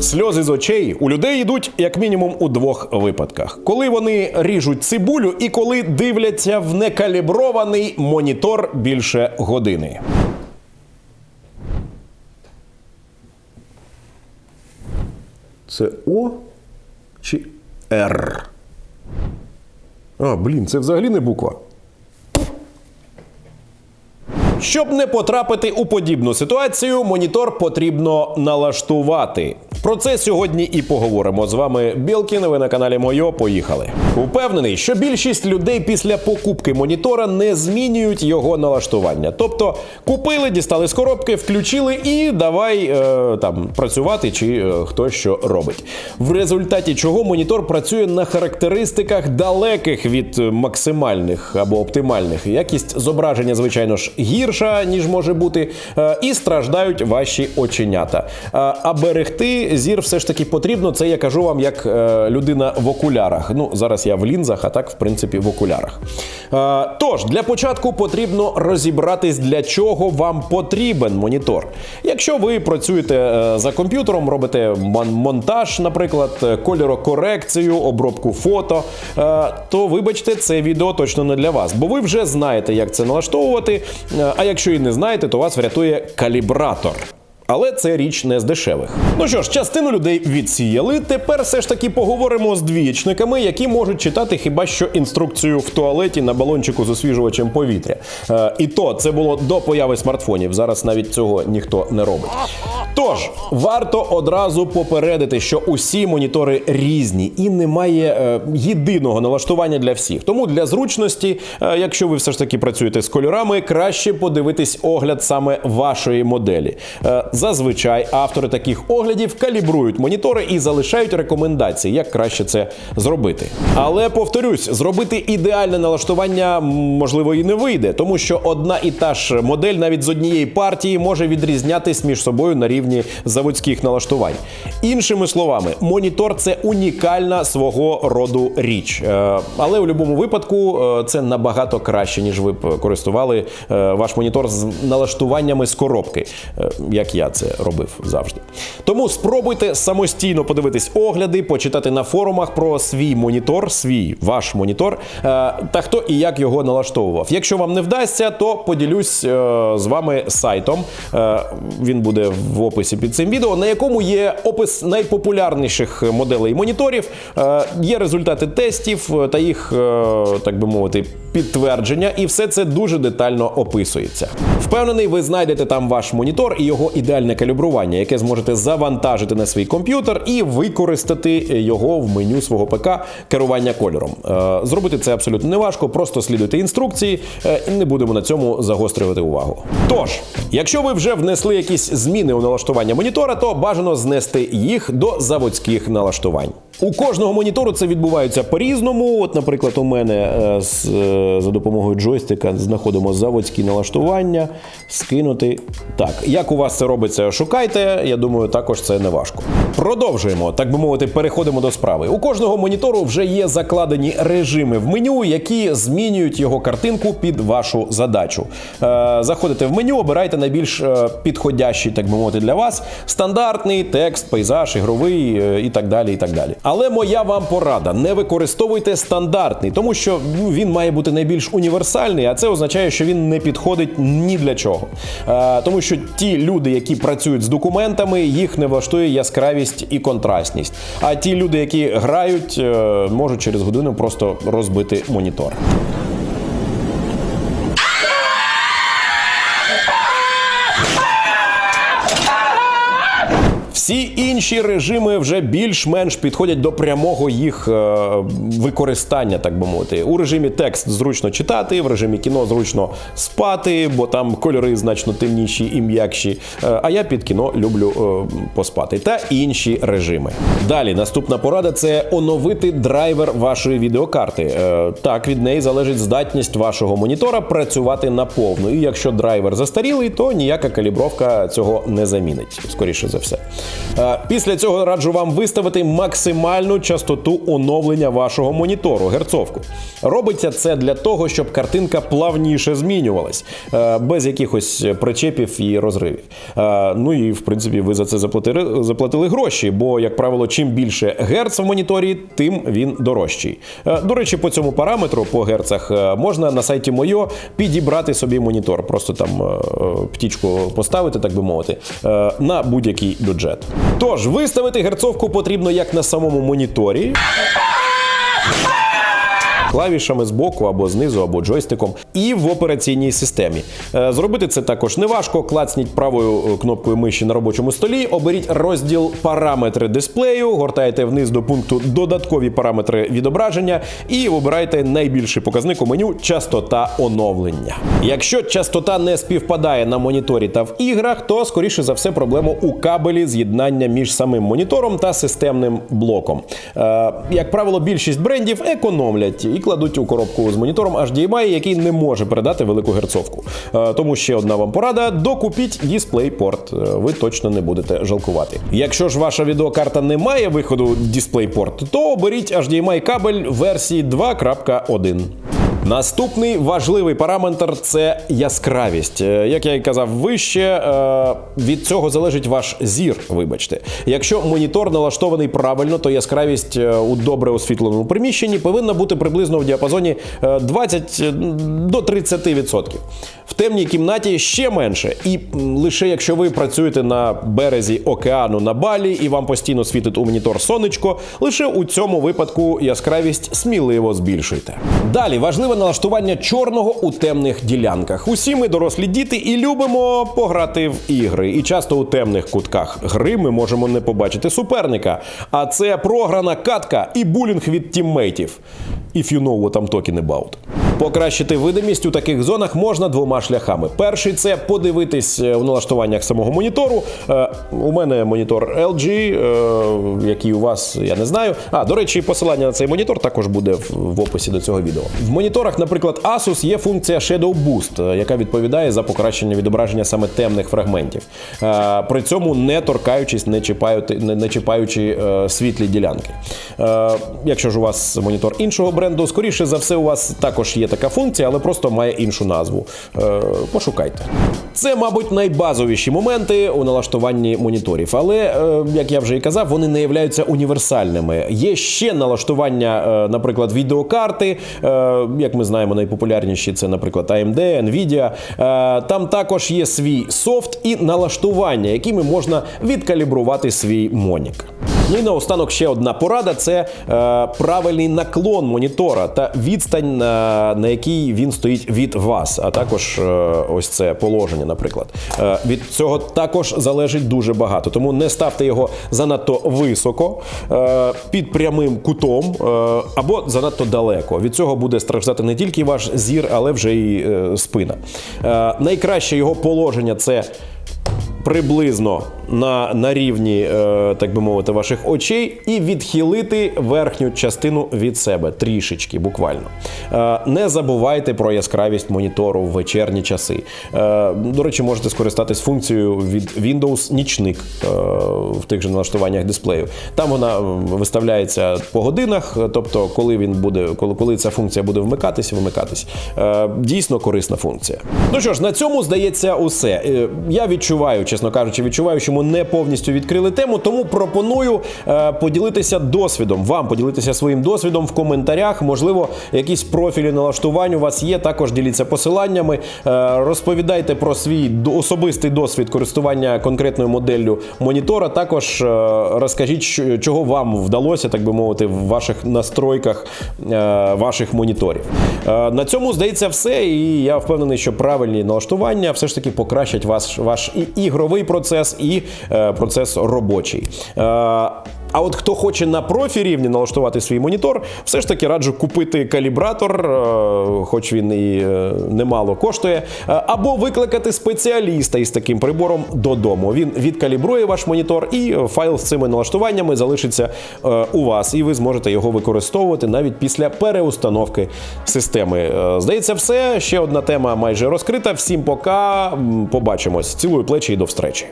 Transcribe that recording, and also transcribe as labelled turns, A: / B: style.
A: Сльози з очей у людей йдуть як мінімум у двох випадках: коли вони ріжуть цибулю і коли дивляться в некалібрований монітор більше години. Це О чи Р? А, блін, це взагалі не буква. Щоб не потрапити у подібну ситуацію, монітор потрібно налаштувати. Про це сьогодні і поговоримо. З вами Білкін. Ви на каналі Мойо. Поїхали. Упевнений, що більшість людей після покупки монітора не змінюють його налаштування. Тобто купили, дістали з коробки, включили і давай е, там працювати, чи е, хто що робить. В результаті чого монітор працює на характеристиках далеких від максимальних або оптимальних. Якість зображення, звичайно ж, гірша ніж може бути, е, і страждають ваші оченята. Е, А берегти зір все ж таки потрібно. Це я кажу вам як е, людина в окулярах. Ну зараз я в лінзах, а так в принципі в окулярах. Е, Тож для початку потрібно розібратись, для чого вам потрібен монітор. Якщо ви працюєте е, за комп'ютером, робите мон- монтаж, наприклад, е, кольорокорекцію, обробку фото, то вибачте, це відео точно не для вас, бо ви вже знаєте, як це налаштовувати. А якщо і не знаєте, то вас врятує калібратор. Але це річ не з дешевих. Ну що ж, частину людей відсіяли. Тепер все ж таки поговоримо з двієчниками, які можуть читати хіба що інструкцію в туалеті на балончику з освіжувачем повітря. Е, і то це було до появи смартфонів. Зараз навіть цього ніхто не робить. Тож варто одразу попередити, що усі монітори різні і немає е, єдиного налаштування для всіх. Тому для зручності, е, якщо ви все ж таки працюєте з кольорами, краще подивитись огляд саме вашої моделі. Е, зазвичай автори таких оглядів калібрують монітори і залишають рекомендації, як краще це зробити. Але повторюсь, зробити ідеальне налаштування можливо і не вийде, тому що одна і та ж модель навіть з однієї партії може відрізнятись між собою на рівні заводських налаштувань. Іншими словами, монітор це унікальна свого роду річ. Е, Але у будь-якому випадку е, це набагато краще, ніж ви б користували е, ваш монітор з налаштуваннями з коробки, як я це робив завжди. Тому спробуйте самостійно подивитись огляди, почитати на форумах про свій монітор, свій ваш монітор е, та хто і як його налаштовував. Якщо вам не вдасться, то поділюсь е, з вами сайтом. Е, Він буде в описі під цим відео, на якому є опис найпопулярніших моделей моніторів, є результати тестів та їх, так би мовити, підтвердження, і все це дуже детально описується. Впевнений, ви знайдете там ваш монітор і його ідеальне калібрування, яке зможете завантажити на свій комп'ютер і використати його в меню свого ПК керування кольором. Е, Зробити це абсолютно неважко, просто слідуйте інструкції е, і не будемо на цьому загострювати увагу. Тож, якщо ви вже внесли якісь зміни у налаштування монітора, то бажано знести їх до заводських налаштувань. У кожного монітору це відбувається по-різному. От, наприклад, у мене е, з, за допомогою джойстика знаходимо заводські налаштування, скинути. Так, як у вас це робиться, шукайте. Я думаю, також це не важко. Продовжуємо, так би мовити, переходимо до справи. У кожного монітору вже є закладені режими в меню, які змінюють його картинку під вашу задачу. Е, заходите в меню, обирайте найбільш е, підходящий, так би мовити, для вас стандартний текст, пейзаж, ігровий е, і так далі. і так далі. Але моя вам порада: не використовуйте стандартний, тому що ну, він має бути найбільш універсальний, а це означає, що він не підходить ні для чого. Тому що ті люди, які працюють з документами, їх не влаштує яскравість і контрастність. А ті люди, які грають, е, можуть через годину просто розбити монітор. Всі інші режими вже більш-менш підходять до прямого їх е, використання, так би мовити. У режимі текст зручно читати, в режимі кіно зручно спати, бо там кольори значно темніші і м'якші. Е, а я під кіно люблю е, поспати. Та інші режими. Далі наступна порада це оновити драйвер вашої відеокарти. Так, від неї залежить здатність вашого монітора працювати наповну. І якщо драйвер застарілий, то ніяка калібровка цього не замінить, скоріше за все. Е, Після цього раджу вам виставити максимальну частоту оновлення вашого монітору, герцовку. Робиться це для того, щоб картинка плавніше змінювалась, е, без якихось причепів і розривів. Е, Ну і в принципі ви за це заплатили, заплатили гроші, бо, як правило, чим більше герц в моніторі, тим він дорожчий. До речі, по цьому параметру по герцах можна на сайті Мойо підібрати собі монітор, просто там птічку поставити, так би мовити, на будь-який бюджет. Тож виставити герцовку потрібно як на самому моніторі. Клавішами з боку або знизу, або джойстиком, і в операційній системі. Е, Зробити це також неважко. Клацніть правою е, кнопкою миші на робочому столі, оберіть розділ параметри дисплею, гортайте вниз до пункту додаткові параметри відображення і обирайте найбільший показник у меню частота оновлення. Якщо частота не співпадає на моніторі та в іграх, то скоріше за все проблема у кабелі з'єднання між самим монітором та системним блоком. Е, як правило, більшість брендів економлять кладуть у коробку з монітором HDMI, який не може передати велику герцовку. Е, тому ще одна вам порада: докупіть DisplayPort. Е, Ви точно не будете жалкувати. Якщо ж ваша відеокарта не має виходу DisplayPort, то оберіть HDMI кабель версії 2.1. Наступний важливий параметр це яскравість. Е, Як я і казав вище, е, від цього залежить ваш зір. Вибачте, якщо монітор налаштований правильно, то яскравість е, у добре освітленому приміщенні повинна бути приблизно в діапазоні е, 20 до 30%. В темній кімнаті ще менше. І лише якщо ви працюєте на березі океану на балі і вам постійно світить у монітор сонечко, лише у цьому випадку яскравість сміливо збільшуйте. Далі важливе налаштування чорного у темних ділянках. Усі ми дорослі діти і любимо пограти в ігри. І часто у темних кутках гри ми можемо не побачити суперника. А це програна катка і булінг від тіммейтів. If you know what I'm talking about. Покращити видимість у таких зонах можна двома шляхами. Перший це подивитись е, в налаштуваннях самого монітору. Е, У мене монітор LG, е, який у вас я не знаю. А до речі, посилання на цей монітор також буде в, описі до цього відео. В моніторах, наприклад, Asus є функція Shadow Boost, е, яка відповідає за покращення відображення саме темних фрагментів. Е, При цьому не торкаючись, не чіпаючи, не, не чіпаючи е, світлі ділянки. Е, Якщо ж у вас монітор іншого бренду, скоріше за все, у вас також є така функція, але просто має іншу назву. Е, Пошукайте. Це, мабуть, найбазовіші моменти у налаштуванні моніторів, але, е, як я вже і казав, вони не являються універсальними. Є ще налаштування, наприклад, відеокарти. Як ми знаємо, найпопулярніші це, наприклад, AMD, Nvidia. Там також є свій софт і налаштування, якими можна відкалібрувати свій монік. Ну і наостанок ще одна порада: це е, правильний наклон монітора та відстань, на, на якій він стоїть від вас, а також е, ось це положення, наприклад. Е, від цього також залежить дуже багато. Тому не ставте його занадто високо, е, під прямим кутом е, або занадто далеко. Від цього буде страждати не тільки ваш зір, але вже і е, спина. Е, найкраще його положення це приблизно на, на рівні, е, так би мовити, ваших очей, і відхилити верхню частину від себе трішечки, буквально. Е, не забувайте про яскравість монітору в вечірні часи. Е, до речі, можете скористатись функцією від Windows нічник в тих же налаштуваннях дисплею. Там вона виставляється по годинах, тобто, коли він буде, коли, коли ця функція буде вмикатись, вимикатись. Дійсно корисна функція. Ну що ж, на цьому здається усе. Я відчуваю, чесно кажучи, відчуваю, що ми не повністю відкрили тему, тому пропоную е, поділитися досвідом. Вам поділитися своїм досвідом в коментарях. Можливо, якісь профілі налаштувань у вас є. Також діліться посиланнями. Е, Розповідайте про свій особистий досвід користування конкретною моделлю монітора. Також е, розкажіть, що- чого вам вдалося, так би мовити, в ваших настройках ваших моніторів. На цьому здається все, і я впевнений, що правильні налаштування все ж таки покращать ваш, ваш і ігровий процес, і процес робочий. Е, а от хто хоче на профі рівні налаштувати свій монітор, все ж таки раджу купити калібратор, е, хоч він і е, немало коштує, е, або викликати спеціаліста із таким прибором додому. Він відкалібрує ваш монітор, і файл з цими налаштуваннями залишиться е, у вас, і ви зможете його використовувати навіть після переустановки системи. Е, Здається, все. Ще одна тема майже розкрита. Всім пока. Побачимось. Цілую плечі і до встречі.